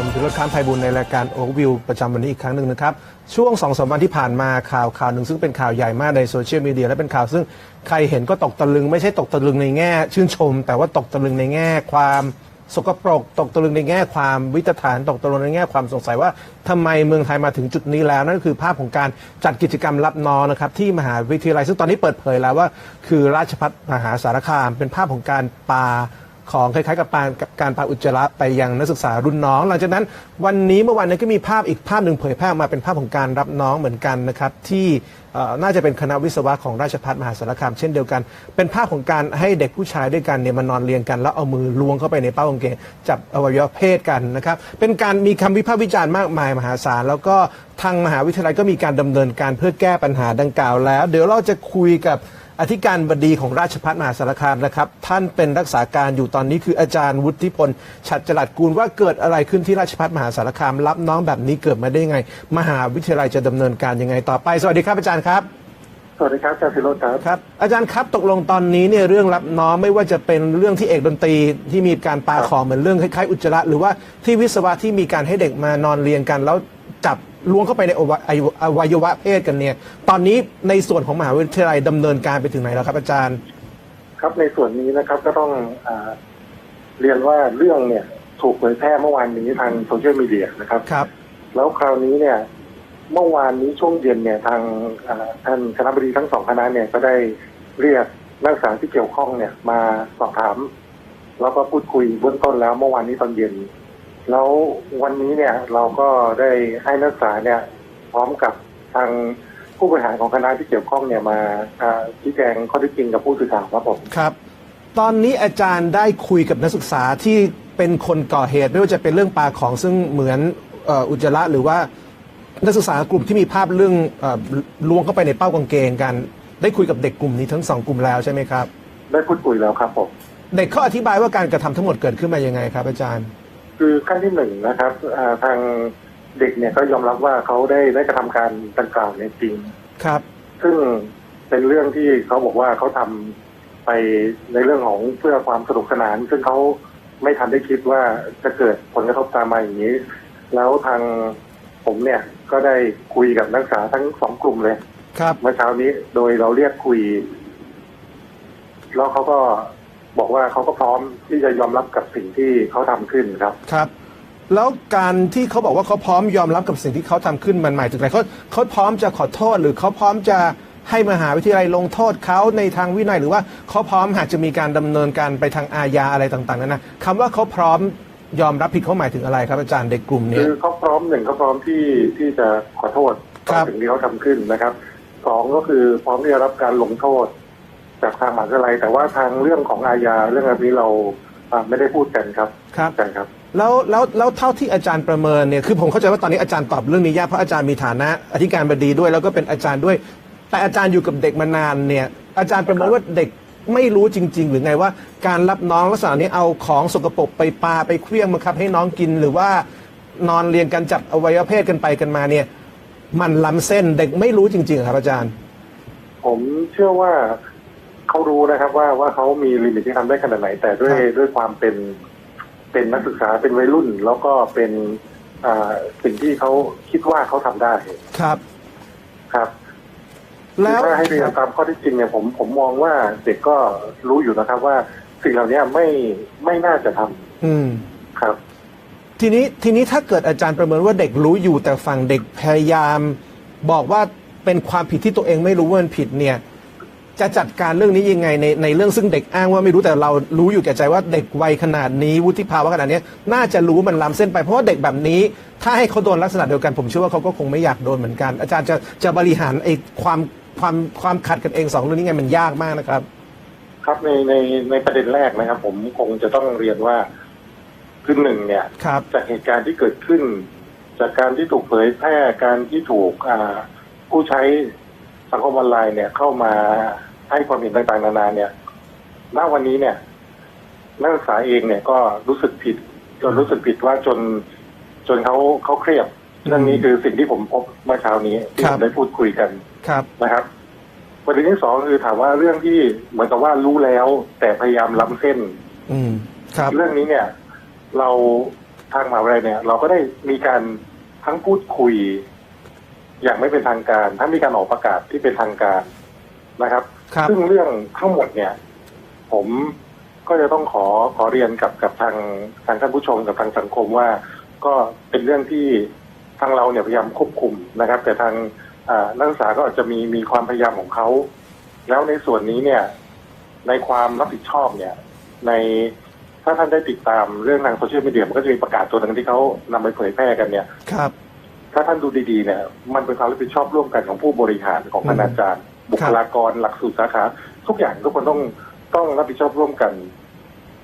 ผมจุลค้ามไพบุญในรายการโอวิวประจำวันนี้อีกครั้งหนึ่งนะครับ ช่วงสองสามวันที่ผ่านมาข่าวข่าวหนึ่งซึ่งเป็นข่าวใหญ่มากในโซเชียลมีเดียและเป็นข่าวซึ่งใครเห็นก็ตกตะลึง ไม่ใช่ตกตะลึงในแง่ ชื่นชม แต่ว่าตกตะลึงในแง่ความสกปรกตกตะลึงในแง่ความวิตฐานตกตะลึงในแง่ความสงสัยว่าทำไมเมืองไทยมาถึงจุดนี้แล้ว นั่นก็คือภาพของการจัดกิจกรรมรับน้องนะครับที่มหาวิทยาลัยซึ่งตอนนี้เปิดเผยแล้วว่า คือราชพัฒมหาสารคาม เป็นภาพของการปา ของคล้ายๆกับการการปาอุจจาระไปยังนักศึกษารุ่นน้อง หลังจากนั้นวันนี้เมื่อวานนี้ก็มีภาพอีกภาพหนึ่งเผยแพร่มาเป็นภาพของการรับน้องเหมือนกันนะครับที่น่าจะเป็นคณะวิศวะของราชภัฏมหาสารคามเช่นเดียวกัน เป็นภาพของการให้เด็กผู้ชายด้วยกันเนี่ยมานอนเรียงกัน แล้วเอามือล้วงเข้าไปในเป้ากางเกงจับอวัยวะเพศกันนะครับเป็นการมีคำวิพากษ์วิจารณ์มากมายมหาศาลแล้วก็ทางมหาวิทยาลัยก็มีการดำเนินการเพื่อแก้ปัญหาดังกล่าวแล้ว เดี๋ยวเราจะคุยกับ อธิการบดีของราชพัฒมหาสารคามนะครับ ท่านเป็นรักษาการอยู่ตอนนี้คืออาจารย์วุฒิพลฉัตรจรัสกูลว่าเกิดอะไรขึ้นที่ราชพัฒมหาสารคาม รับน้องแบบนี้เกิดมาได้ยังไง มหาวิทยาลัยจะดำเนินการยังไงต่อไป สวัสดีครับอาจารย์ครับสวัสดีครับอาจารย์สิโรจน์ครับครับ อาจารย์ครับตกลงตอนนี้เนี่ยเรื่องรับน้องไม่ว่าจะเป็นเรื่องที่เอกดนตรีที่มีการปาของเหมือนเรื่องคล้ายๆอุจจาระหรือว่าที่วิศวะที่มีการให้เด็กมานอนเรียงกันแล้ว จับล้วงเข้าไปในอวัยอวัยวะเพศกันเนี่ย ตอนนี้ในส่วนของมหาวิทยาลัยดำเนินการไปถึงไหนแล้วครับ อาจารย์ ครับในส่วนนี้นะครับก็ต้องอาเรียนว่าเรื่องเนี่ยถูกเผยแพร่เมื่อวานนี้ทางโซเชียลมีเดียนะครับครับ แล้วคราวนี้เนี่ย เมื่อวานนี้ช่วงเย็นเนี่ยทางอ่าท่านคณะบดีทั้งสองคณะเนี่ยก็ได้เรียกนักศึกษาที่เกี่ยวข้องเนี่ยมาสอบถาม แล้วก็พูดคุยเบื้องต้นแล้วเมื่อวานนี้ตอนเย็น แล้ววันนี้เนี่ยเราก็ได้ให้นักศึกษาเนี่ยพร้อมกับทางผู้บริหารของคณะที่เกี่ยวข้องเนี่ยมาอ่าชี้แจงข้อเท็จจริงกับผู้สื่อข่าวครับผมครับ ตอนนี้อาจารย์ได้คุยกับนักศึกษาที่เป็นคนก่อเหตุไม่ว่าจะเป็นเรื่องปาของซึ่งเหมือนเอ่ออุจจาระหรือว่านักศึกษากลุ่มที่มีภาพเรื่องเอ่อล้วงเข้าไปในเป้ากางเกงกัน ได้คุยกับเด็กกลุ่มนี้ทั้งสองกลุ่มแล้วใช่ไหมครับ ได้พูดคุยแล้วครับผมเด็กเขาอธิบายว่าการกระทำทั้งหมดเกิดขึ้นมายังไงครับอาจารย์ คือขั้นที่หนึ่งนะครับอ่าทางเด็กเนี่ยก็ยอมรับว่าเขาได้ได้กระทำการดังกล่าวเนี่ยจริงครับ ซึ่งเป็นเรื่องที่เขาบอกว่าเขาทำไปในเรื่องของเพื่อความสนุกสนาน ซึ่งเขาไม่ทันได้คิดว่าจะเกิดผลกระทบตามมาอย่างนี้ แล้วทางผมเนี่ยก็ได้คุยกับนักศึกษาทั้งสองกลุ่มเลย ครับเมื่อเช้านี้โดยเราเรียกคุย แล้วเขาก็ บอกว่าเขาก็พร้อมที่จะยอมรับกับสิ่งที่เขาทำขึ้นครับครับ แล้วการที่เขาบอกว่าเขาพร้อมยอมรับกับสิ่งที่เขาทำขึ้นมันหมายถึงอะไรเขาเขาพร้อมจะขอโทษ หรือเขาพร้อมจะให้มหาวิทยาลัยลงโทษเขาในทางวินัยหรือว่าเขาพร้อมหากจะมีการดำเนินการไปทางอาญาอะไรต่างๆนั้นนะคำว่าเขาพร้อมยอมรับผิดเขาหมายถึงอะไรครับอาจารย์เด็กกลุ่มเนี้คืยอเขาพร้อมหนึ่งเขาพร้อมที่ที่จะขอโทษครัต่อบสิ่งที่เขาทำขึ้นนะครับสองก็คือพร้อมที่จะรับการลงโทษ จากทางมหาวิทยาลัย แต่ว่าทางเรื่องของอาญาเรื่องแบบนี้เราอ่าไม่ได้พูดกันครับครับใช่ครับ แล้วแล้วแล้วเท่าที่อาจารย์ประเมินเนี่ยคือผมเข้าใจว่าตอนนี้อาจารย์ตอบเรื่องนี้ยากเพราะอาจารย์มีฐานะ อธิการบดีด้วยแล้วก็เป็นอาจารย์ด้วย แต่อาจารย์อยู่กับเด็กมานานเนี่ย อาจารย์ประเมินว่าเด็กไม่รู้จริง ๆ หรือไงว่าการรับน้องลักษณะนี้เอาของสกปรกไปปาไปเคลี้ยงบังคับให้น้องกินหรือว่านอนเรียงกันจับอวัยวะเพศกันไปกันมาเนี่ย มันล้ำเส้นเด็กไม่รู้จริงๆเหรอครับอาจารย์ ผมเชื่อว่า เขารู้นะครับว่าว่าเขามีลิมิตที่ทำได้ขนาดไหน แต่ด้วยครับด้วยความเป็นเป็นนักศึกษาเป็นวัยรุ่น แล้วก็เป็นอ่าสิ่งที่เขาคิดว่าเขาทำได้ครับ ครับ แล้วคือถ้าให้เรียนตามข้อเที่จริงเนี่ยผมผมมองว่าเด็กก็รู้อยู่นะครับว่าสิ่งเหล่านี้ไม่ไม่น่าจะทำอืมครับ ทีนี้ทีนี้ถ้าเกิดอาจารย์ประเมินว่าเด็กรู้อยู่แต่ฝั่งเด็กพยายาม บอกว่าเป็นความผิดที่ตัวเองไม่รู้ว่ามันผิดเนี่ย จะจัดการเรื่องนี้ยังไงในในเรื่องซึ่งเด็กอ้างว่าไม่รู้แต่เรารู้อยู่แก่ใจว่าเด็กวัยขนาดนี้วุฒิภาวะขนาดนี้น่าจะรู้มันล้ำเส้นไปเพราะว่าเด็กแบบนี้ ถ้าให้เขาโดนลักษณะเดียวกันผมเชื่อว่าเขาก็คงไม่อยากโดนเหมือนกัน อาจารย์จะจะบริหารไอ้ความความความขัดกันเองสองเรื่องนี้ไงมันยากมากนะครับ ครับในในในประเด็นแรกนะครับ ผมคงจะต้องเรียนว่าคือหนึ่งเนี่ยครับจากเหตุการณ์ที่เกิดขึ้น จากการที่ถูกเผยแพร่การที่ถูกอ่าผู้ใช้สังคมออนไลน์เนี่ยเข้ามา ให้ความเห็นต่างๆนานาเนี่ยณวันนี้เนี่ยนักศึกษาเองเนี่ยก็รู้สึกผิดจนรู้สึกผิดว่าจน จนเขาเขาเครียดเรื่องนี้คือสิ่งที่ผมพบเมื่อเช้านี้ที่ครัผบมได้พูดคุยกันครับนะครับประเด็นที่สองคือถามว่าเรื่องที่เหมือนกับว่ารู้แล้ว แต่พยายามล้ำเส้น อืม ครับ เรื่องนี้เนี่ย เราทางมหาวิทยาลัยเนี่ย เราก็ได้มีการทั้งพูดคุย อย่างไม่เป็นทางการ ทั้งมีการออกประกาศที่เป็นทางการนะครับครับ ซึ่งเรื่องทั้งหมดเนี่ย ผมก็จะต้องขอขอเรียนกับกับทางทางท่านผู้ชมกับทางสังคมว่า ก็เป็นเรื่องที่ทางเราเนี่ยพยายามควบคุมนะครับ แต่ทางอ่านักศึกษาก็อาจจะมีมีความพยายามของเขา แล้วในส่วนนี้เนี่ย ในความรับผิดชอบเนี่ย ในถ้าท่านได้ติดตามเรื่องทางโซเชียลมีเดียมันก็จะมีประกาศตัวหนึงที่เขานำไปเผยแพร่กันเนี่ยครับ ถ้าท่านดูดีๆเนี่ย มันเป็นความรับผิดชอบร่วมกันของผู้บริหารของคณาจารย์ บุคลากรหลักสูตรสาขาทุกอย่างทุกคนต้องต้องรับผิดชอบร่วมกัน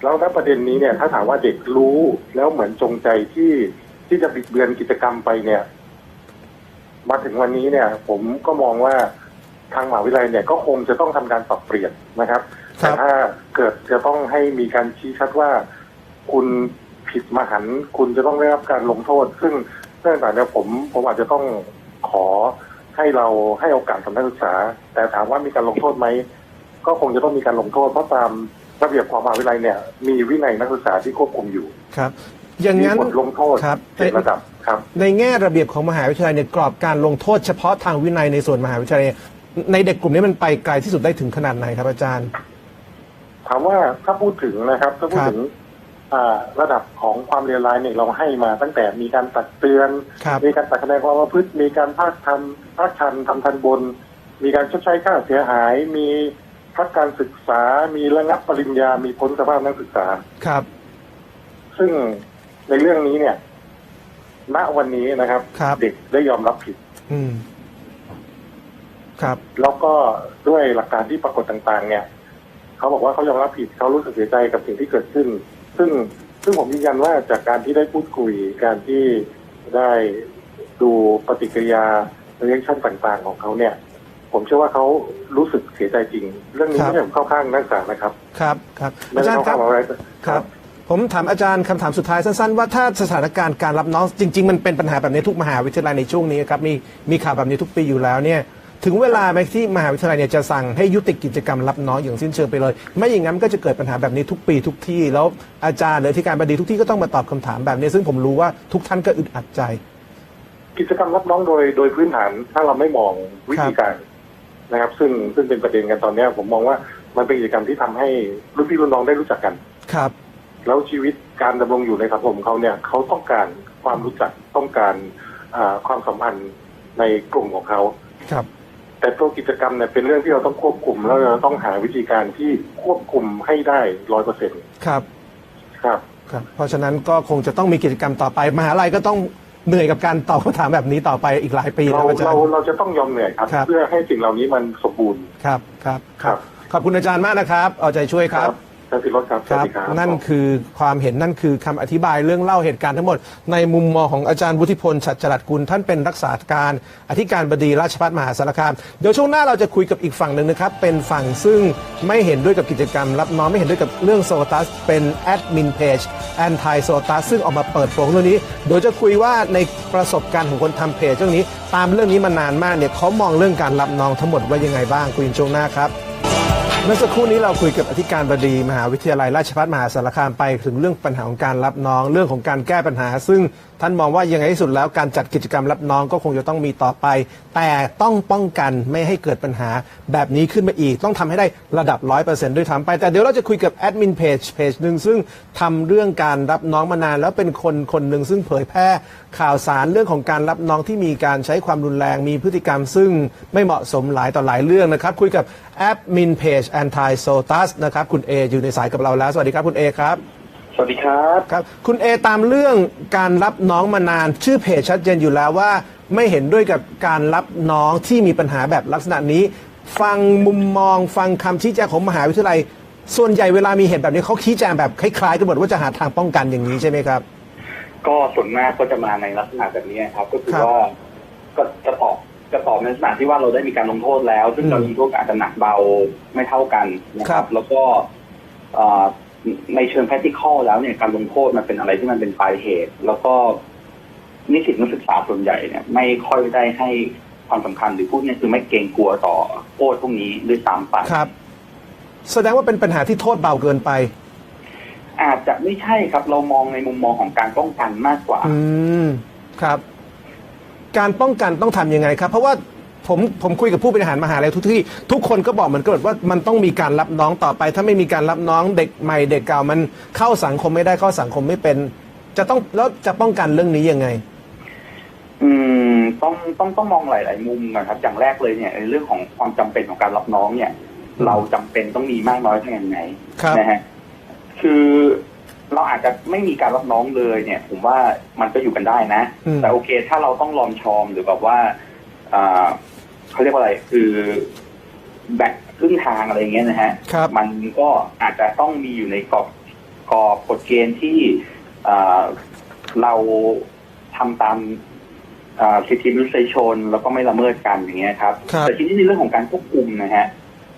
แล้วณประเด็นนี้เนี่ย ถ้าถามว่าเด็กรู้แล้วเหมือนจงใจที่ที่จะบิดเบือนกิจกรรมไปเนี่ย มาถึงวันนี้เนี่ย ผมก็มองว่าทางมหาวิทยาลัยเนี่ยก็คงจะต้องทำการปรับเปลี่ยนนะครับครัแต่บถ้าเกิดจะต้องให้มีการชี้ชัดว่า คุณผิดมหันต์คุณจะต้องได้รับการลงโทษ ซึ่งเรื่องต่างๆเนี่ยผมผมอาจจะต้องขอ ให้เราให้โอกาสกับนักศึกษา แต่ถามว่ามีการลงโทษไหมก็คงจะต้องมีการลงโทษเพราะตามระเบียบของมหาวิทยาลัยเนี่ย มีวินัยนักศึกษาที่ควบคุมอยู่ครับ อย่างมีนั้นบทลงโทษครับเจ็ดระดับครับ ในแง่ระเบียบของมหาวิทยาลัยเนี่ยกรอบการลงโทษเฉพาะทางวินัยในส่วนมหาวิทยาลัยในเด็กกลุ่มนี้มันไปไกลที่สุดได้ถึงขนาดไหนครับอาจารย์ ถามว่าถ้าพูดถึงนะครับถ้าพูดครับถึงอ่า ระดับของความเลวร้ายเนี่ยเราให้มาตั้งแต่มีการตักเตือนครับมีการตัดคะแนนความประพฤติมีการภาคทันภาคทันทำทันบน มีการชดใช้ค่าเสียหาย มีพักการศึกษา มีระงับปริญญา มีพ้นสภาพนักศึกษาครับ ซึ่งในเรื่องนี้เนี่ย ณวันนี้นะครับครับเด็กได้ยอมรับผิด อืมครับ แล้วก็ด้วยหลักการที่ปรากฏต่าง ๆ เนี่ย เขาบอกว่าเขายอมรับผิดเขารู้สึกเสียใจกับสิ่งที่เกิดขึ้น ซึ่งซึ่งผมยืนยันว่าจากการที่ได้พูดคุยการที่ได้ดูปฏิกิริยาเรียกชั่นต่างๆ ของเขาเนี่ย ผมเชื่อว่าเขารู้สึกเสียใจจริง เรื่องนี้ครับไม่ใช่ผมเข้าข้างนักศึกษานะครับ ครับครับไม่อาได้จารย์เข้าครัข้าบงอะไรครับ ผมถามอาจารย์คำถามสุดท้ายสั้นๆ ว่าถ้าสถานการณ์การรับน้องจริง ๆ มันเป็นปัญหาแบบนี้ทุกมหาวิทยาลัยในช่วงนี้ครับมีมีข่าวแบบนี้ทุกปีอยู่แล้วเนี่ย ถึงเวลาไหมที่มหาวิทยาลัยเนี่ยจะสั่งให้ยุติกิจกรรมรับน้องอย่างสิ้นเชิงไปเลย ไม่อย่างนั้นก็จะเกิดปัญหาแบบนี้ทุกปีทุกที่ แล้วอาจารย์หรือที่การบดีทุกที่ก็ต้องมาตอบคำถามแบบนี้ ซึ่งผมรู้ว่าทุกท่านก็อึดอัดใจ กิจกรรมรับน้องโดยโดยพื้นฐานถ้าเราไม่มองวิธีการนะครับ ซึ่งซึ่งเป็นประเด็นกันตอนเนี้ยผมมองว่ามันเป็นกิจกรรมที่ทำให้รุ่นพี่รุ่นน้องได้รู้จักกันครับ แล้วชีวิตการดำรงอยู่ในสังคมเขาเนี่ยเขาต้องการความรู้จักต้องการอาความสัมพันธ์ในกลุ่มของเขาครับ แต่ตัวกิจกรรมเนี่ยเป็นเรื่องที่เราต้องควบคุม แล้วเราต้องหาวิธีการที่ควบคุมให้ได้ร้อยเปอร์เซ็นต์ครับครับครับ เพราะฉะนั้นก็คงจะต้องมีกิจกรรมต่อไปมหาลัยก็ต้องเหนื่อยกับการตอบคำถามแบบนี้ต่อไปอีกหลายปีเรานะอาจารเราย์ เราจะต้องยอมเหนื่อยครับ ครับ เพื่อให้สิ่งเหล่านี้มันสมบูรณ์ ครับครับ ครับ ขอบคุณอาจารย์มากนะครับ เอาใจช่วยครับ ท่านสิรถครับสควัสรับดีครับนั่นคือความเห็นนั่นคือคำอธิบายเรื่องเล่าเหตุการณ์ทั้งหมด ในมุมมองของอาจารย์วุฒิพลฉัตรจรัสกุลท่านเป็นรักษาการอธิการบดีราชภัฏมหาสารคามเดี๋ยวช่วงหน้าเราจะคุยกับอีกฝั่งหนึ่งนะครับ เป็นฝั่งซึ่งไม่เห็นด้วยกับกิจกรรม รับน้องไม่เห็นด้วยกับเรื่องโซตัส เป็นแอดมินเพจแอนตี้โซตัสซึ่งออกมาเปิดโปงเรื่องนี้เดี๋ยวจะคุยว่าในประสบการณ์ของคนทำเพจเรื่องนี้ ตามเรื่องนี้มานานมากเนี่ยเขามองเรื่องการรับน้องทั้งหมดว่ายังไงบ้างคุยกันช่วงหน้าครับ เมื่อสักครู่นี้เราคุยกับอธิการบดีมหาวิทยาลัยราชภัฏมหาสารคามไป ถึงเรื่องปัญหาของการรับน้องเรื่องของการแก้ปัญหา ซึ่งท่านมองว่ายังไงที่สุดแล้วการจัดกิจกรรมรับน้องก็คงจะต้องมีต่อไป แต่ต้องป้องกันไม่ให้เกิดปัญหาแบบนี้ขึ้นมาอีก ต้องทำให้ได้ระดับ 100%ด้วยทำไป แต่เดี๋ยวเราจะคุยกับแอดมินเพจเพจหนึ่งซึ่งทำเรื่องการรับน้องมานาน แล้วเป็นคนคนหนึ่งซึ่งเผยแพร่ข่าวสารเรื่องของการรับน้องที่มีการใช้ความรุนแรงมีพฤติกรรม ซึ่งไม่เหมาะสมหลายต่อหลายเรื่องนะครับคุยกับแอดมินเพจ anti sotas นะครับคุณเออยู่ในสายกับเราแล้วสวัสดีครับคุณเอครับ สวัสดีครับครับ คุณเอตามเรื่องการรับน้องมานาน ชื่อเพจชัดเจนอยู่แล้วว่า ไม่เห็นด้วยกับการรับน้องที่มีปัญหาแบบลักษณะนี้ ฟังมุมมอง ฟังคำชี้แจงของมหาวิทยาลัย ส่วนใหญ่เวลามีเหตุแบบนี้เขาชี้แจงแบบคล้ายๆกันหมดว่าจะหาทางป้องกันอย่างนี้ใช่ไหมครับ ก็ส่วนมากก็จะมาในลักษณะแบบนี้ครับ ก็คือครับว่าก็จะตอบจะตอบในลักษณะที่ว่าเราได้มีการลงโทษแล้ว ซึ่งอืมการลงโทษอาจจะหนักเบาไม่เท่ากันนะคครัรับ บ แล้วก็เอ่อ ในเชิง practical แล้วเนี่ยการลงโทษมันเป็นอะไรที่มันเป็นปลายเหตุ แล้วก็นิสิตนักศึกษาส่วนใหญ่เนี่ยไม่ค่อยได้ให้ความสำคัญหรือพูดเนี่ยคือไม่เกรงกลัวต่อโทษพวกนี้ด้วยซ้ำไปครับ แสดงว่าเป็นปัญหาที่โทษเบาเกินไป อาจจะไม่ใช่ครับ เรามองในมุมมองของการป้องกันมากกว่า อืมครับ การป้องกันต้องทำยังไงครับ เพราะว่า ผมผมคุยกับผู้บริหารมหาลัยทุกที่ ทุกคนก็บอกเหมือนกันว่ามันต้องมีการรับน้องต่อไป ถ้าไม่มีการรับน้องเด็กใหม่เด็กเก่ามันเข้าสังคมไม่ได้เข้าสังคมไม่เป็น จะต้องแล้วจะป้องกันเรื่องนี้ยังไง อืมต้องต้องต้องมองหลาย ๆ มุมนะครับ อย่างแรกเลยเนี่ยในเรื่องของความจำเป็นของการรับน้องเนี่ย เราจำเป็นต้องมีมากน้อยแค่ไหนครับนะฮะคือเราอาจจะไม่มีการรับน้องเลยเนี่ย ผมว่ามันก็อยู่กันได้นะอืมแต่โอเค ถ้าเราต้องลอมชอมหรือแบบว่าอ่า เขาเรียกว่าอะไร คือแบ่งครึ่งทางอะไรอย่างเงี้ยนะฮะ ครับ มันก็อาจจะต้องมีอยู่ในกรอบกรอบกฎเกณฑ์ที่อ่าเราทำตามอ่าสิทธิมนุษยชนแล้วก็ไม่ละเมิดกันอย่างเงี้ยครับ ครับ แต่ทีนี้ในเรื่องของการควบคุมนะฮะ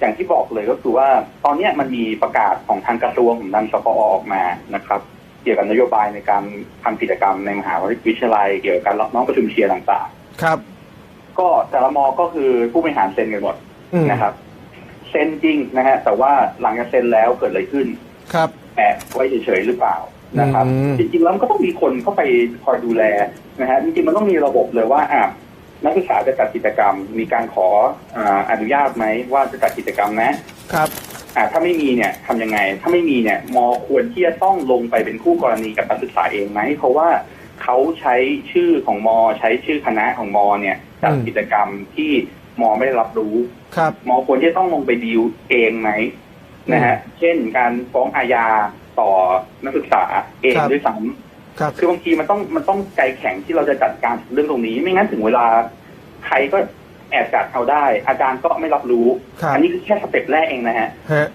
อย่างที่บอกเลยก็คือว่าตอนเนี้ยมันมีประกาศของทางกระทรวงของทางสปอออกมานะครับ เกี่ยวกับนโยบายในการทำกิจกรรมในมหาวิทยาลัย เกี่ยวกับการรับน้องประชุมเชียร์ต่างครับๆ ก็แต่ละมอก็คือผู้บริหารเซ็นกันหมดอืมนะครับ เซ็นจริงนะฮะแต่ว่าหลังจากเซ็นแล้วเกิดอะไรขึ้น ครับแอบไว้เฉยๆหรือเปล่านะครับอืมจริงๆแล้วมันก็ต้องมีคนเข้าไปคอยดูแลนะฮะจริงๆมันต้องมีระบบเลยว่าอะนักศึกษาจะจัดกิจกรรม มีการขออ่าอนุญาตไหมว่าจะจัดกิจกรรมนะครับอ่าถ้าไม่มีเนี่ยทำยังไง ถ้าไม่มีเนี่ยมอควรที่จะต้องลงไปเป็นคู่กรณีกับนักศึกษาเองไหมเพราะว่า เขาใช้ชื่อของมอ ใช้ชื่อคณะของมอเนี่ยจัดอืมกิจกรรมที่มอไม่ได้รับรู้ ครับ มอควรที่จะต้องลงไปดีลเองไหมนะฮะ เช่นการฟ้องอาญาต่อนักศึกษาเองครับด้วยซ้ำครับคือบางทีมันต้องมันต้องใจแข็งที่เราจะจัดการเรื่องตรงนี้ ไม่งั้นถึงเวลาใครก็แอบจัดเอาได้ อาจารย์ก็ไม่รับรู้ครับอันี้คือแค่สเต็ปแรกเองนะฮะฮะ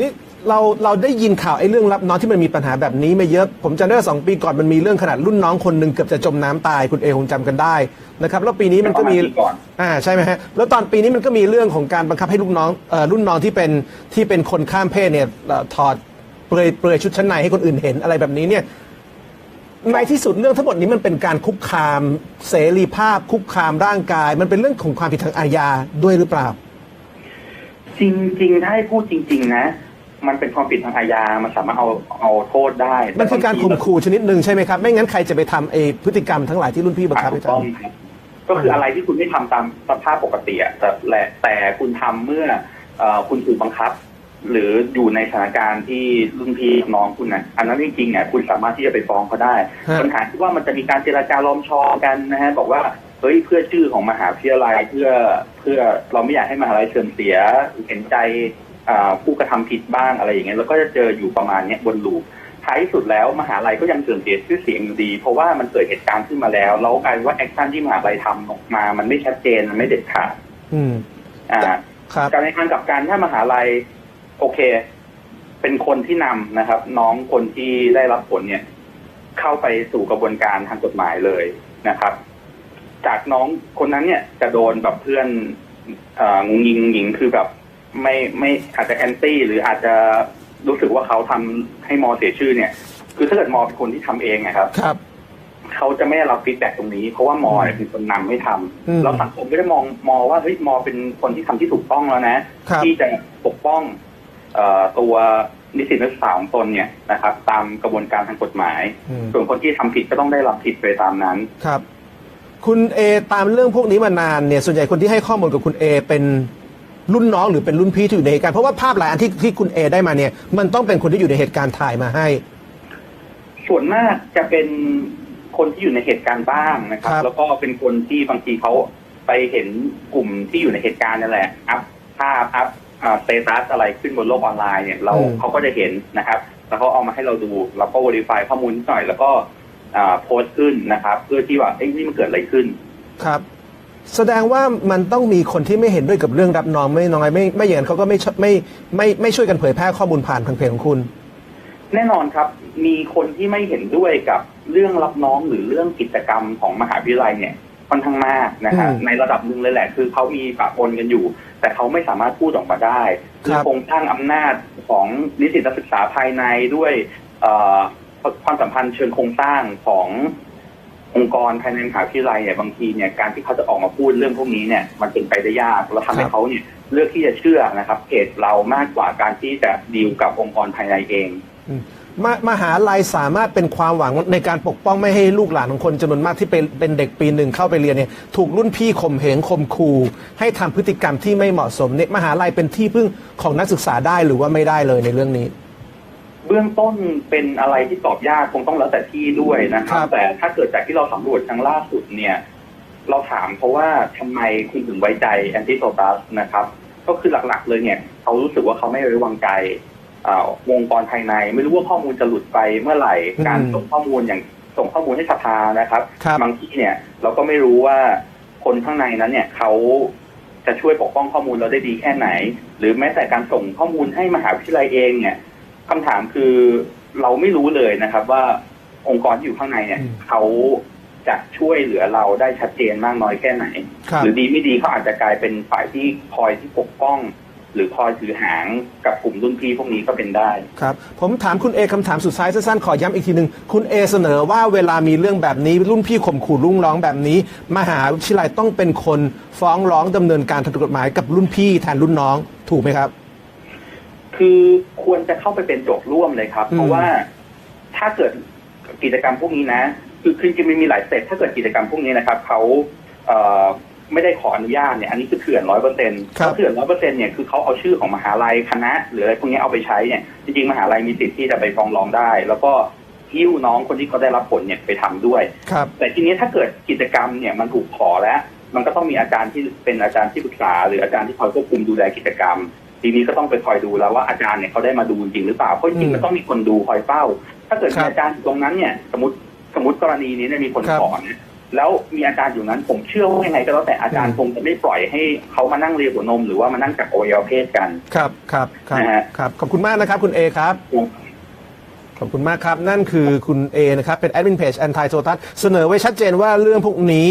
นี่ เราเราได้ยินข่าวไอ้เรื่องรับน้องที่มันมีปัญหาแบบนี้มาเยอะ ผมจำได้ว่าสองปีก่อนมันมีเรื่องขนาดรุ่นน้องคนหนึ่งเกือบจะจมน้ำตายคุณเอคงจำกันได้นะครับแล้วปีนี้มันก็มีประมาณปีก่อน อ่าใช่ไหมฮะแล้วตอนปีนี้มันก็มีเรื่องของการบังคับให้ลูกน้องเอ่อรุ่นน้องที่เป็นที่เป็นคนข้ามเพศเนี่ยเอ่อถอดเปลือยเปลือยชุดชั้นในให้คนอื่นเห็นอะไรแบบนี้เนี่ย ในที่สุดเรื่องทั้งหมดนี้มันเป็นการคุกคามเสรีภาพ คุกคามร่างกาย มันเป็นเรื่องของความผิดทางอาญาด้วยหรือเปล่า จริงๆ ถ้าให้พูดจริง ๆ นะ มันเป็นความผิดทางอาญา มันสามารถเอาเอาโทษได้มันคือการข่มขู่ชนิดหนึ่งใช่ไหมครับ ไม่งั้นใครจะไปทำไอ้พฤติกรรมทั้งหลายที่รุ่นพี่บังคับถูให้กต้องทำครับก็คืออะไรที่คุณไม่ทำตามสภาพปกติอะแต่แหละแต่คุณทำเมื่อเอ่อคุณถูกบังคับ หรืออยู่ในสถานการณ์ที่รุ่นพี่น้องคุณนะอันนั้นจริงๆเนี่ยคุณสามารถที่จะไปฟ้องเขาได้ฮะ ปัญหาที่ว่ามันจะมีการเจราจาล้อมชอกันนะฮะบอกว่าเฮ้ยเพื่อชื่อของมหาวิทยาลัยเพื่อเพื่อเราไม่อยากให้มหาลัยเสื่อมเสียเห็นใจอ่า ผู้กระทำผิดบ้างอะไรอย่างเงี้ยแล้วก็จะเจออยู่ประมาณเนี้ยวนลูปท้ายที่สุดแล้วมหาลัยก็ยังเสื่อมเสียชื่อเสียงอยู่ดี เพราะว่ามันเกิดเหตุการณ์ขึ้นมาแล้วแล้วกลายเป็นว่าแอคชั่นที่มหาลัยทำออกมา มันไม่ชัดเจนมันไม่เด็ดขาดอืม อ่าครับการในทางกลับการถ้ามหาลัย โอเค เป็นคนที่นำนะครับ น้องคนที่ได้รับผลเนี่ย เข้าไปสู่กระบวนการทางกฎหมายเลยนะครับ จากน้องคนนั้นเนี่ยจะโดนแบบเพื่อนเอ่องุงยิงหญิงคือแบบ ไม่ไม่อาจจะแอนตี้หรืออาจจะรู้สึกว่าเขาทำให้มอเสียชื่อเนี่ย คือถ้าเกิดมอเป็นคนที่ทำเองนะครับ ครับเขาจะไม่ได้รับฟีดแบ็ตรงนี้ เพราะว่ามอเนี่ยเป็นคนนำให้ทำอืมแล้วสังคมก็ได้มองมอว่าเฮ้ยมอเป็นคนที่ทำที่ถูกต้องแล้วนะครับที่จะปกป้องเอ่อตัวนิสิตนักศึกษาของตนเนี่ยนะครับ ตามกระบวนการทางกฎหมายอืมส่วนคนที่ทำผิดก็ต้องได้รับผิดไปตามนั้นครับ คุณเอตามเรื่องพวกนี้มานานเนี่ย ส่วนใหญ่คนที่ให้ข้อมูลกับคุณเอเป็น รุ่นน้องหรือเป็นรุ่นพี่ที่อยู่ในเหตุการณ์เพราะว่าภาพหลายอันที่ที่คุณเอได้มาเนี่ย มันต้องเป็นคนที่อยู่ในเหตุการณ์ถ่ายมาให้ ส่วนมากจะเป็นคนที่อยู่ในเหตุการณ์บ้างนะครับ ครับ แล้วก็เป็นคนที่บางทีเขาไปเห็นกลุ่มที่อยู่ในเหตุการณ์นั่นแหละอัพภาพอัพสเตตัสอะไรขึ้นบนโลกออนไลน์เนี่ยเราอืม เขาก็จะเห็นนะครับ แล้วเขาเอามาให้เราดูเราก็ verify ข้อมูลนิดหน่อย แล้วก็อ่าโพสต์ขึ้นนะครับ เพื่อที่ว่าเอ้ยนี่มันเกิดอะไรขึ้น ครับ แสดงว่ามันต้องมีคนที่ไม่เห็นด้วยกับเรื่องรับน้องไม่น้อยไม่ไม่อย่างนั้นเขาก็ไม่ชไม่ไม่ไม่ช่วยกันเผยแพร่ข้อมูลผ่านทางเพจของคุณ แน่นอนครับ มีคนที่ไม่เห็นด้วยกับเรื่องรับน้องหรือเรื่องกิจกรรมของมหาวิทยาลัยเนี่ยค่อนข้างมากนะครับอืมในระดับหนึ่งเลยแหละ คือเขามีปะปนกันอยู่ แต่เขาไม่สามารถพูดออกมาได้ครับโครงสร้างอำนาจของนิสิตนักศึกษาภายในด้วยเอ่อความสัมพันธ์เชิงโครงสร้างของ องค์กรภายในมหาวิทยาลัยเนี่ยบางทีเนี่ยการที่เขาจะออกมาพูดเรื่องพวกนี้เนี่ยมันเป็นไปได้ยากแล้วทำให้เขาเนี่ยเลือกที่จะเชื่อนะครับเพจเรามากกว่าการที่จะดีลกับองค์กรภายในเองมมหาลัยสามารถเป็นความหวังในการปกป้องไม่ให้ลูกหลานของคนจำนวนมากที่เป็นเป็นเด็กปีหนึ่งเข้าไปเรียนเนี่ยถูกรุ่นพี่ข่มเหงข่มขู่ให้ทำพฤติกรรมที่ไม่เหมาะสมเนี่ยมหาลัยเป็นที่พึ่งของนักศึกษาได้หรือว่าไม่ได้เลยในเรื่องนี้ เบื้องต้นเป็นอะไรที่ตอบยากคงต้องแล้วแต่ที่ด้วยนะครัครับบแต่ถ้าเกิดจากที่เราสำรวจครั้งล่าสุดเนี่ย เราถามเพราะว่าทำไมคุณถึงไว้ใจแอนติโซตัสนะครับ ก็คือหลักๆเลยเนี่ยเขารู้สึกว่าเขาไม่ไว้วางใจอ่าวงกรภายใน ไม่รู้ว่าข้อมูลจะหลุดไปเมื่อไหร่ อืมการส่งข้อมูลอย่างส่งข้อมูลให้สภานะครับครับบางทีเนี่ยเราก็ไม่รู้ว่าคนข้างในนั้นเนี่ยเขาจะช่วยปกป้องข้อมูลเราได้ดีแค่ไหน หรือแม้แต่การส่งข้อมูลให้มหาวิทยาลัยเองเนี่ย คำถามคือเราไม่รู้เลยนะครับ ว่าองค์กรที่อยู่ข้างในเนี่ยอืมเขาจะช่วยเหลือเราได้ชัดเจนมากน้อยแค่ไหนครับหรือดีไม่ดีเขาอาจจะกลายเป็นฝ่ายที่คอยที่ปกป้อง หรือคอยถือหางกับกลุ่มรุ่นพี่พวกนี้ก็เป็นได้ครับ ผมถามคุณเอคำถามสุดท้ายสั้นๆขอย้ำอีกทีหนึ่งคุณเอเสนอว่าเวลามีเรื่องแบบนี้รุ่นพี่ข่มขู่รุ่งร้องแบบนี้ มหาวิทยาลัยต้องเป็นคนฟ้องร้องดำเนินการทางกฎหมายกับรุ่นพี่แทนรุ่นน้องถูกไหมครับ คือควรจะเข้าไปเป็นโจทย์ร่วมเลยครับอืมเพราะว่าถ้าเกิดกิจกรรมพวกนี้นะ คือคือจริงๆมันมีหลายสเต็ปถ้าเกิดกิจกรรมพวกนี้นะครับเขาเอ่อไม่ได้ขออนุญาตเนี่ยอันนี้คือเถื่อนร้อยเปอร์เซ็นต์ครับเถื่อนร้อยเปอร์เซ็นต์เนี่ยคือเขาเอาชื่อของมหาลัยคณะ หรืออะไรพวกนี้เอาไปใช้เนี่ยจริงๆ มหาลัยมีสิทธิ์ที่จะไปฟ้องร้องได้ แล้วก็หิ้วน้องคนที่เขาได้รับผลเนี่ยไปทำด้วยครับแต่ทีนี้ถ้าเกิดกิจกรรมเนี่ยมันถูกขอแล้ว มันก็ต้องมีอาจารย์ที่เป็นอาจารย์ที่ปรึกษา หรืออาจารย์ที่คอยควบคุมดูแลกิจกรรม ทีนี้ก็ต้องไปคอยดูแล้วว่าอาจารย์เนี่ยเขาได้มาดูจริงหรือเปล่าเพราะจริงๆมันต้องมีคนดูคอยเฝ้า ถ้าเกิดครัมีบอาจารย์อยู่ตรงนั้นเนี่ย สมมติสมมติกรณีนี้เนี่ยมีคนครับสอนเนี่ยแล้วมีอาจารย์อยู่นั้น ผมเชื่อว่ายังไงก็แล้วแต่อาจารย์อืมคงจะไม่ปล่อยให้เขามานั่งเรียนหัวนมหรือว่ามานั่งจับอวัยวะเพศกัน ครับครับครับนะฮะครับขอบคุณมากนะครับ คุณเอครับขอบคุณมากครับ นั่นคือคุณเอนะครับ เป็นแอดมินเพจ Anti t o t u s เสนอไว้ชัดเจนว่าเรื่องพวกนี้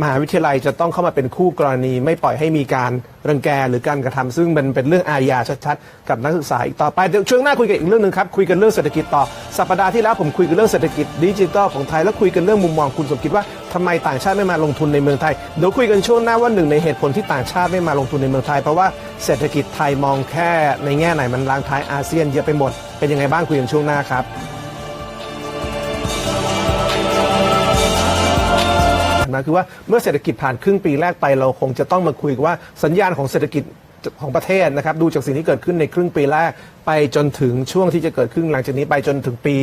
มหาวิทยาลัยจะต้องเข้ามาเป็นคู่กรณี ไม่ปล่อยให้มีการรังแกหรือการกระทำซึ่งมันเป็นเรื่องอาญาชัดๆ กับนักศึกษาอีกต่อไปเดี๋ยวช่วงหน้าคุยกันอีกเรื่องหนึ่งครับ คุยกันเรื่องเศรษฐกิจต่อสัปดาห์ที่แล้วผมคุยกันเรื่องเศรษฐกิจดิจิทัลของไทยแล้วคุยกันเรื่องมุมมองคุณสมคิดว่าทำไมต่างชาติไม่มาลงทุนในเมืองไทยเดี๋ยวคุยกันช่วงหน้าว่าหนึ่งในเหตุผลที่ต่างชาติไม่มาลงทุนในเมืองไทย เพราะว่าเศรษฐกิจไทยมองแค่ในแง่ไหนมันล้างท้ายอาเซียนเยอะไปหมดเป็นยังไงบ้างคุยกันช่วงหน้าครับ มาคือว่าเมื่อเศรษฐกิจผ่านครึ่งปีแรกไปเราคงจะต้องมาคุยกันว่าสัญญาณของเศรษฐกิจของประเทศนะครับดูจากสิ่งที่เกิดขึ้นในครึ่งปีแรกไปจนถึงช่วงที่จะเกิดขึ้นหลังจากนี้ไปจนถึงปี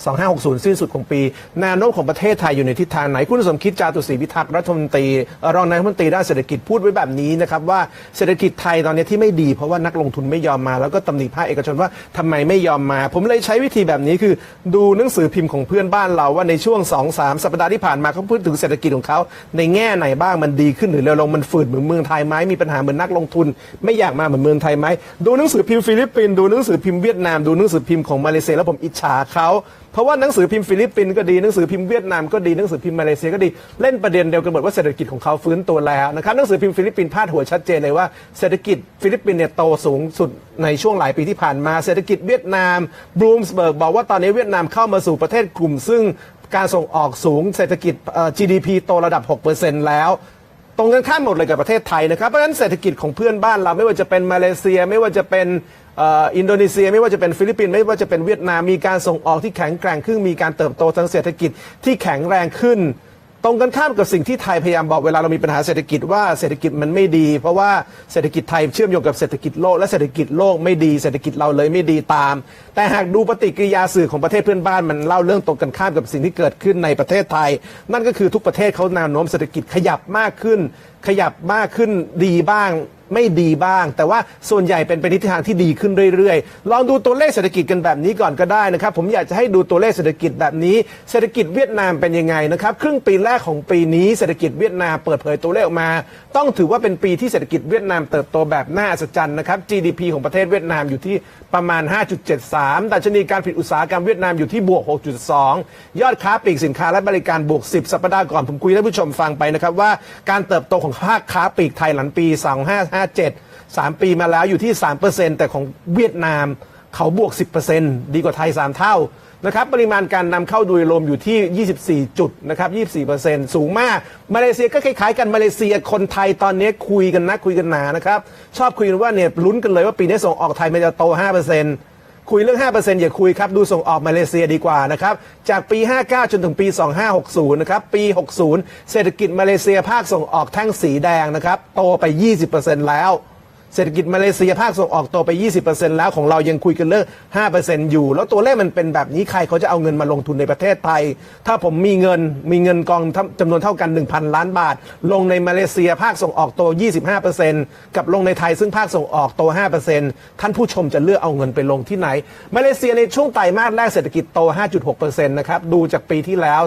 2560 สิ้นสุดของปี แนวโน้มของประเทศไทยอยู่ในทิศทางไหน คุณสมคิดจาตุศรีพิทักษ์รัฐมนตรีรองนายกรัฐมนตรีด้านเศรษฐกิจพูดไว้แบบนี้นะครับว่าเศรษฐกิจไทยตอนนี้ที่ไม่ดีเพราะว่านักลงทุนไม่ยอมมา แล้วก็ตำหนิภาคเอกชนว่าทำไมไม่ยอมมา ผมเลยใช้วิธีแบบนี้คือ ดูหนังสือพิมพ์ของเพื่อนบ้านเราว่าในช่วง 2-3 สัปดาห์ที่ผ่านมาเขาพูดถึงเศรษฐกิจของเขาในแง่ไหนบ้างมันดีขึ้นหรือเลวลงมันฝืดเหมือนเมืองไทยไหมมีปัญหาเหมือนนักลงทุน ไม่อยากมาเหมือนเมืองไทยไหมดูหนังสือพิมพ์ฟิลิปปินส์ดูหนังสือพิมพ์เวียดนามดูหนังสือพิมพ์ของมาเลเซียแล้วผมอิจฉาเขา เพราะว่าหนังสือพิมพ์ฟิลิปปินส์ก็ดีหนังสือพิมพ์เวียดนามก็ดีหนังสือพิมพ์มาเลเซียก็ดีเล่นประเด็นเดียวกันหมดว่าเศรษฐกิจของเขาฟื้นตัวแล้วนะครับหนังสือพิมพ์ฟิลิปปินส์พาดหัวชัดเจนเลยว่าเศรษฐกิจฟิลิปปินส์เนี่ยโตสูงสุดในช่วงหลายปีที่ผ่านมาเศรษฐกิจเวียดนามบลูมสเบิร์กบอกว่าตอนนี้เวียดนามเข้ามาสู่ประเทศกลุ่ม ซึ่งการส่งออกสูงเศรษฐกิจเอ่อ GDP โตระดับ 6%แล้วตรงกันข้ามหมดเลยกับประเทศไทยนะครับ เพราะฉะนั้นเศรษฐกิจของเพื่อนบ้านเราไม่ว่าจะเป็นมาเลเซีย ไม่ว่าจะเป็น อินโดนีเซียไม่ว่าจะเป็นฟิลิปปินส์ไม่ว่าจะเป็นเวียดนามมีการส่งออกที่แข็งแกร่งขึ้นมีการเติบโตทางเศรษฐกิจที่แข็งแรงขึ้น ตรงกันข้ามกับสิ่งที่ไทยพยายามบอกเวลาเรามีปัญหาเศรษฐกิจว่าเศรษฐกิจมันไม่ดี เพราะว่าเศรษฐกิจไทยเชื่อมโยงกับเศรษฐกิจโลกและเศรษฐกิจโลกไม่ดี เศรษฐกิจเราเลยไม่ดีตาม แต่หากดูปฏิกิริยาสื่อของประเทศเพื่อนบ้านมันเล่าเรื่องตรงกันข้ามกับสิ่งที่เกิดขึ้นในประเทศไทย นั่นก็คือทุกประเทศเขาแนวโน้มเศรษฐกิจขยับมากขึ้น ขยับมากขึ้นดีบ้าง ไม่ดีบ้าง แต่ว่าส่วนใหญ่เป็นไปในทิศทางที่ดีขึ้นเรื่อยๆ ลองดูตัวเลขเศรษฐกิจกันแบบนี้ก่อนก็ได้นะครับ ผมอยากจะให้ดูตัวเลขเศรษฐกิจแบบนี้ เศรษฐกิจเวียดนามเป็นยังไงนะครับครึ่งปีแรกของปีนี้เศรษฐกิจเวียดนามเปิดเผยตัวเลขออกมา ต้องถือว่าเป็นปีที่เศรษฐกิจเวียดนามเติบโตแบบน่าอัศจรรย์นะครับ GDP ของประเทศเวียดนามอยู่ที่ประมาณ 5.73 ดัชนีการผลิตอุตสาหกรรมเวียดนามอยู่ที่บวก 6.2 ยอดค้าปลีกสินค้าและบริการบวก 10 สัปดาห์ก่อนผมคุยให้ผู้ชมฟังไปนะครับว่าการเติบโตของภาคค้าปลีกไทยหลังปี2557 3 ปีมาแล้วอยู่ที่ 3%แต่ของเวียดนามเขาบวก 10%ดีกว่าไทย 3 เท่านะครับปริมาณการนำเข้าโดยรวมอยู่ที่ 24 จุดนะครับ 24%สูงมาก มาเลเซียก็คล้ายๆกันมาเลเซียคนไทยตอนนี้คุยกันนะคุยกันหนานะครับ ชอบคุยกันว่าเนี่ยลุ้นกันเลยว่าปีนี้ส่งออกไทยมันจะโต 5% คุยเรื่อง 5%อย่าคุยครับ ดูส่งออกมาเลเซียดีกว่านะครับ จากปี 59 จนถึงปี 2560 นะครับ ปี 60 เศรษฐกิจมาเลเซียภาคส่งออกแท่งสีแดงนะครับ โตไป 20%แล้ว เศรษฐกิจมาเลเซียภาคส่งออกโตไป 20%แล้วของเรายังคุยกันเรื่อง5%อยู่ แล้วตัวเลขมันเป็นแบบนี้ใครเขาจะเอาเงินมาลงทุนในประเทศไทย ถ้าผมมีเงินมีเงินกองจำนวนเท่ากัน 1,000 ล้านบาท ลงในมาเลเซียภาคส่งออกโต 25%กับลงในไทยซึ่งภาคส่งออกโต 5%ท่านผู้ชมจะเลือกเอาเงินไปลงที่ไหน มาเลเซียในช่วงไตรมาสแรกเศรษฐกิจโต 5.6%นะครับดูจากปีที่แล้ว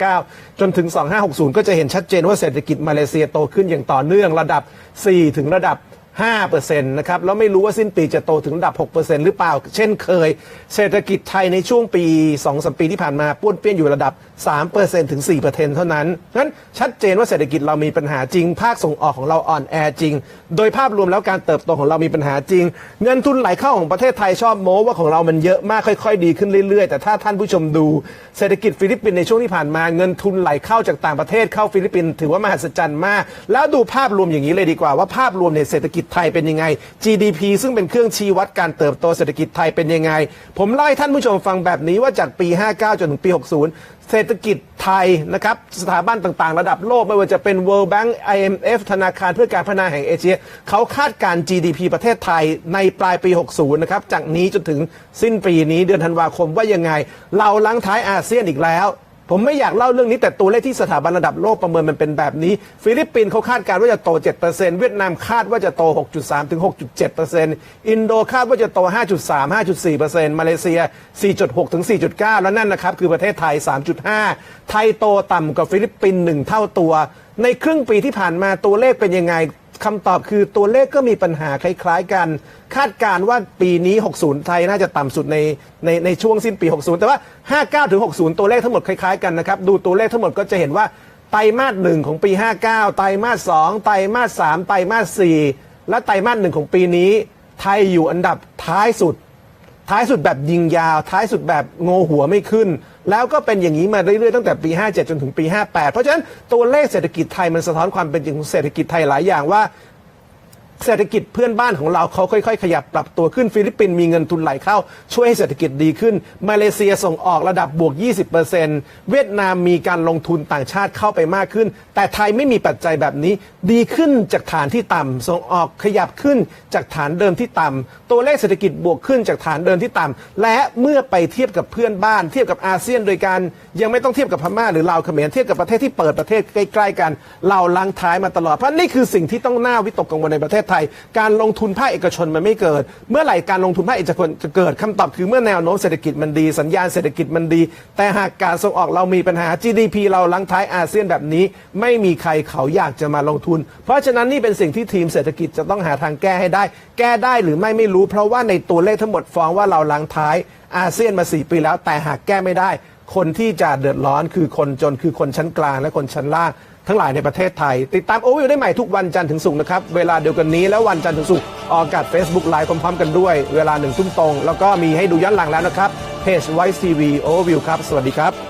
2559 จนถึง 2560 ก็จะเห็นชัดเจนว่าเศรษฐกิจมาเลเซียโตขึ้นอย่างต่อเนื่องระดับ 4 ถึงระดับ 5%นะครับ แล้วไม่รู้ว่าสิ้นปีจะโตถึงระดับ 6%หรือเปล่า เช่นเคย เศรษฐกิจไทยในช่วงปี2สปีที่ผ่านมาป้วนเปี้ยนอยู่ระดับ 3%ถึง 4%เท่านั้นนั้นชัดเจนว่าเศรษฐกิจเรามีปัญหาจริง ภาคส่งออกของเราอ่อนแอจริง โดยภาพรวมแล้วการเติบโตของเรามีปัญหาจริง เงินทุนไหลเข้าของประเทศไทยชอบโม้ว่าของเรามันเยอะมากค่อย ๆ ดีขึ้นเรื่อย ๆ แต่ถ้าท่านผู้ชมดู เศรษฐกิจฟิลิปปินส์ในช่วงที่ผ่านมาเงินทุนไหลเข้าจากต่างประเทศเข้าฟิลิปปินส์ถือว่ามหัศจรรย์มาก แล้วดูภาพรวมอย่างนี้เลยดีกว่าว่าภาพรวมเนี่ยเศรษฐกิจไทยเป็นยังไง GDP ซึ่งเป็นเครื่องชี้วัดการเติบโตเศรษฐกิจไทยเป็นยังไง ผมเล่ท่านผู้ชมฟังแบบนี้ว่าจากปี 59 จนถึงปี 60 เศรษฐกิจไทยนะครับสถาบันต่างๆ ระดับโลกไม่ว่าจะเป็น World Bank IMF ธนาคารเพื่อการพัฒนาแห่งเอเชียเขาคาดการ GDP ประเทศไทยในปลายปี 60 นะครับ จากนี้จนถึงสิ้นปีนี้เดือนธันวาคมว่ายังไง เราลังท้ายอาเซียนอีกแล้ว ผมไม่อยากเล่าเรื่องนี้แต่ตัวเลขที่สถาบันระดับโลกประเมินมันเป็นแบบนี้ ฟิลิปปินส์เขาคาดการณ์ว่าจะโต 7%เวียดนามคาดว่าจะโต 6.3 ถึง 6.7%อินโดคาดว่าจะโต 5.3 5.4%มาเลเซีย 4.6 ถึง 4.9 แล้วนั่นนะครับ คือประเทศไทย 3.5 ไทยโตต่ำกว่าฟิลิปปินส์1เท่าตัว ในครึ่งปีที่ผ่านมาตัวเลขเป็นยังไง คำตอบคือตัวเลขก็มีปัญหาคล้ายๆกัน คาดการณ์ว่าปีนี้ 60 ไทยน่าจะต่ำสุดในในในช่วงสิ้นปี 60 แต่ว่า 59 ถึง 60 ตัวเลขทั้งหมดคล้ายๆกันนะครับ ดูตัวเลขทั้งหมดก็จะเห็นว่าไตรมาสหนึ่งของปี 59 ไตรมาสสองไตรมาสสามไตรมาสสี่และไตรมาสหนึ่งของปีนี้ ไทยอยู่อันดับท้ายสุด ท้ายสุดแบบยิงยาว ท้ายสุดแบบโงหัวไม่ขึ้น แล้วก็เป็นอย่างนี้มาเรื่อยๆตั้งแต่ปี 57 จนถึงปี 58 เพราะฉะนั้นตัวเลขเศรษฐกิจไทยมันสะท้อนความเป็นจริงของเศรษฐกิจไทยหลายอย่างว่า เศรษฐกิจเพื่อนบ้านของเราเขาค่อยๆ ขยับปรับตัวขึ้นฟิลิปปินส์มีเงินทุนไหลเข้า ช่วยให้เศรษฐกิจดีขึ้น มาเลเซียส่งออกระดับบวก 20%เวียดนามมีการลงทุนต่างชาติเข้าไปมากขึ้น แต่ไทยไม่มีปัจจัยแบบนี้ ดีขึ้นจากฐานที่ต่ำส่งออกขยับขึ้นจากฐานเดิมที่ต่ำตัวเลขเศรษฐกิจบวกขึ้นจากฐานเดิมที่ต่ำและเมื่อไปเทียบกับเพื่อนบ้าน เทียบกับอาเซียนโดยการยังไม่ต้องเทียบกับพม่าหรือลาวเขมรเทียบกับประเทศที่เปิดประเทศใกล้ ๆ กัน เราลังท้ายมาตลอดเพราะนี่คือสิ่งที่ต้องน่าวิตกกังวลในประเทศไทย การลงทุนภาคเอกชนมันไม่เกิด เมื่อไหร่การลงทุนภาคเอกชนจะเกิดคำตอบคือเมื่อแนวโน้มเศรษฐกิจมันดีสัญญาณเศรษฐกิจมันดี แต่หากการส่งออกเรามีปัญหา GDP เราลังท้ายอาเซียนแบบนี้ ไม่มีใครเขาอยากจะมาลงทุน เพราะฉะนั้นนี่เป็นสิ่งที่ทีมเศรษฐกิจจะต้องหาทางแก้ให้ได้ แก้ได้หรือไม่ไม่รู้ เพราะว่าในตัวเลขทั้งหมดฟ้องว่าเราลังท้ายอาเซียนมาสี่ปีแล้วแต่หากแก้ไม่ได้ คนที่จะเดือดร้อนคือคนจนคือคนชั้นกลางและคนชั้นล่าง ทั้งหลายในประเทศไทย ติดตามโอวิวได้ใหม่ทุกวันจันทร์ถึงศุกร์นะครับ เวลาเดียวกันนี้แล้ววันจันทร์ถึงศุกร์ออกอากาศ Facebook ไลฟ์พร้อมๆกันด้วย เวลาหนึ่งทุ่มตรง แล้วก็มีให้ดูย้อนหลังแล้วนะครับเพจไวซ์ทีวีโอวิวครับ สวัสดีครับ